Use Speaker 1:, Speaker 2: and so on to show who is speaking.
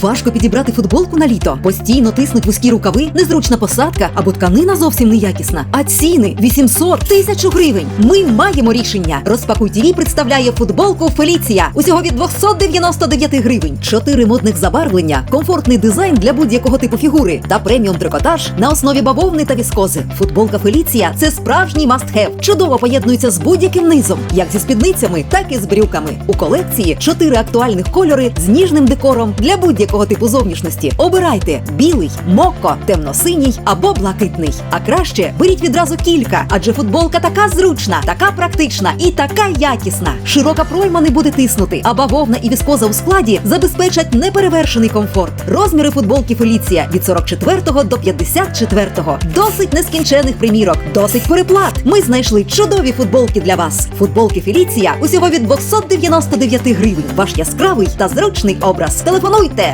Speaker 1: Важко підібрати футболку на літо. Постійно тиснуть вузькі рукави, незручна посадка або тканина зовсім неякісна. А ціни 800 тисяч гривень. Ми маємо рішення. Розпакуй ТІВІ представляє футболку Феліція. Усього від 299 гривень. Чотири модних забарвлення, комфортний дизайн для будь-якого типу фігури та преміум трикотаж на основі бавовни та віскози. Футболка Феліція це справжній must-have. Чудово поєднується з будь-яким низом, як зі спідницями, так і з брюками. У колекції чотири актуальних кольори з ніжним декором для будь-якого типу зовнішності. Обирайте білий, мокко, темно-синій або блакитний. А краще беріть відразу кілька, адже футболка така зручна, така практична і така якісна. Широка пройма не буде тиснути, а бавовна і віскоза у складі забезпечать неперевершений комфорт. Розміри футболки Феліція від 44 до 54. Досить нескінчених примірок, досить переплат. Ми знайшли чудові футболки для вас. Футболки Феліція усього від 299 гривень. Ваш яскравий та зручний образ. Телефонуйте